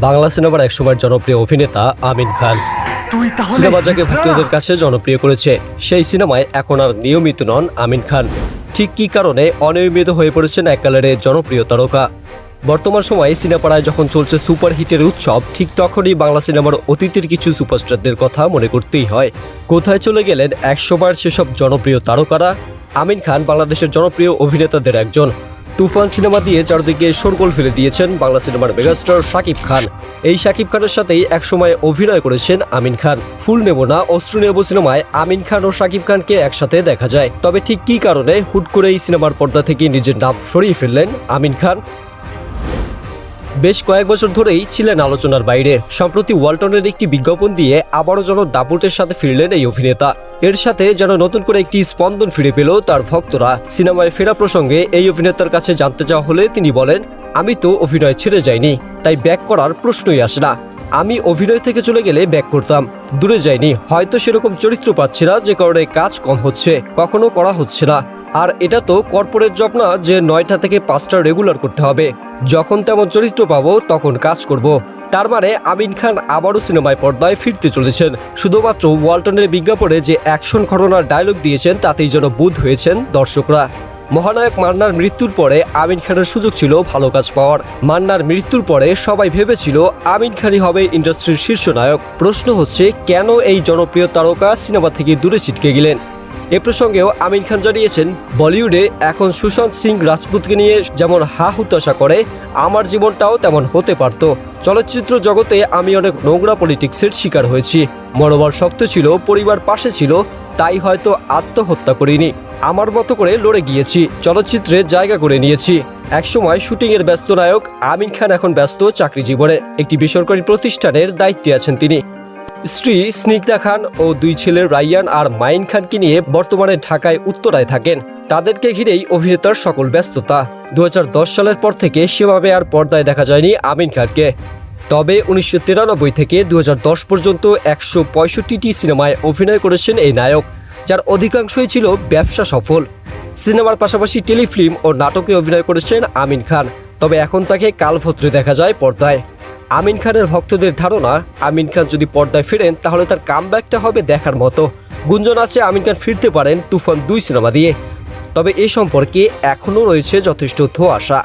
বাংলা সিনেমার একসময়ের জনপ্রিয় অভিনেতা আমিন খান। সিনেমা যাকে ভক্তদের কাছে জনপ্রিয় করেছে সেই সিনেমায় এখন আর নিয়মিত নন আমিন খান। ঠিক কী কারণে অনিয়মিত হয়ে পড়েছেন এককালের জনপ্রিয় তারকা। বর্তমান সময়ে সিনেপাড়ায় যখন চলছে সুপার হিটের উৎসব ঠিক তখনই বাংলা সিনেমার অতীতের কিছু সুপারস্টারদের কথা মনে করতেই হয়। কোথায় চলে গেলেন একসময় সেসব জনপ্রিয় তারকারা? আমিন খান বাংলাদেশের জনপ্রিয় অভিনেতাদের একজন। তুফান সিনেমা দিয়ে চারদিকে শোরগোল ফেলে দিয়েছেন বাংলা সিনেমার মেগাস্টার শাকিব খান। এই শাকিব খানের সাথেই একসময় অভিনয় করেছেন আমিন খান। ফুল নেব না, অস্ত্র নেব সিনেমায় আমিন খান ও শাকিব খানকে একসাথে দেখা যায়। তবে ঠিক কী কারণে হুট করে এই সিনেমার পর্দা থেকে নিজের নাম সরিয়ে ফেললেন আমিন খান? বেশ কয়েক বছর ধরেই ছিলেন আলোচনার বাইরে। সম্প্রতি ওয়ালটনের একটি বিজ্ঞাপন দিয়ে আবারও যেন দাপুটের সাথে ফিরলেন এই অভিনেতা। এর সাথে যেন নতুন করে একটি স্পন্দন ফিরে পেল তার ভক্তরা। সিনেমায় ফেরা প্রসঙ্গে এই অভিনেতার কাছে জানতে চাওয়া হলে তিনি বলেন, আমি তো অভিনয় ছেড়ে যাইনি, তাই ব্যাক করার প্রশ্নই আসে না। আমি অভিনয় থেকে চলে গেলে ব্যাক করতাম, দূরে যাইনি, হয়তো সেরকম চরিত্র পাচ্ছি না, যে কারণে কাজ কম হচ্ছে, কখনো করা হচ্ছে না। আর এটা তো কর্পোরেট জব না, যে নয়টা থেকে পাঁচটা রেগুলার করতে হবে। যখন তেমন চরিত্র পাবো, তখন কাজ করব। তার মানে আমিন খান আবারও সিনেমায় পর্দায় ফিরতে চলেছেন। শুধুমাত্র ওয়ালটনের বিজ্ঞাপনে যে অ্যাকশন ঘটনার ডায়লগ দিয়েছেন, তাতেই যেন বুধ হয়েছেন দর্শকরা। মহানায়ক মান্নার মৃত্যুর পরে আমিন খানের সুযোগ ছিল ভালো কাজ পাওয়ার। মান্নার মৃত্যুর পরে সবাই ভেবেছিল আমিন খানই হবে ইন্ডাস্ট্রির শীর্ষ নায়ক। প্রশ্ন হচ্ছে, কেন এই জনপ্রিয় তারকা সিনেমা থেকে দূরে ছিটকে গেলেন? এ প্রসঙ্গেও আমিন খান জানিয়েছেন, বলিউডে এখন সুশান্ত সিং রাজপুতকে নিয়ে যেমন হা হুতাশা করে, আমার জীবনটাও তেমন হতে পারত। চলচ্চিত্র জগতে আমি অনেক নোংরা পলিটিক্সের শিকার হয়েছি। মনোবল শক্ত ছিল, পরিবার পাশে ছিল, তাই হয়তো আত্মহত্যা করিনি। আমার মতো করে লড়ে গিয়েছি, চলচ্চিত্রে জায়গা করে নিয়েছি। একসময় শুটিংয়ের ব্যস্ত নায়ক আমিন খান এখন ব্যস্ত চাকরি জীবনে। একটি বেসরকারি প্রতিষ্ঠানের দায়িত্বে আছেন তিনি। স্ত্রী স্নিগ্ধা খান ও দুই ছেলে রাইয়ান আর মাইন খানকে নিয়ে বর্তমানে ঢাকায় উত্তরায় থাকেন। তাদেরকে ঘিরেই অভিনেতার সকল ব্যস্ততা। দু হাজার দশ সালের পর থেকে সেভাবে আর পর্দায় দেখা যায়নি আমিন খানকে। তবে উনিশশো তিরানব্বই থেকে দু হাজার দশ পর্যন্ত একশো পঁয়ষট্টিটি সিনেমায় অভিনয় করেছেন এই নায়ক, যার অধিকাংশই ছিল ব্যবসা সফল। সিনেমার পাশাপাশি টেলিফিল্ম ও নাটকে অভিনয় করেছেন আমিন খান। তবে এখন তাকে কালভত্রে দেখা যায় পর্দায়। আমিন খানের ভক্তদের ধারণা, আমিন খান যদি পর্দায় ফেরেন, তাহলে তার কামব্যাকটা হবে দেখার মতো। গুঞ্জন আছে আমিন খান ফিরতে পারেন তুফান দুই সিনেমা দিয়ে। তবে এ সম্পর্কে এখনও রয়েছে যথেষ্ট ধোঁয়াশা।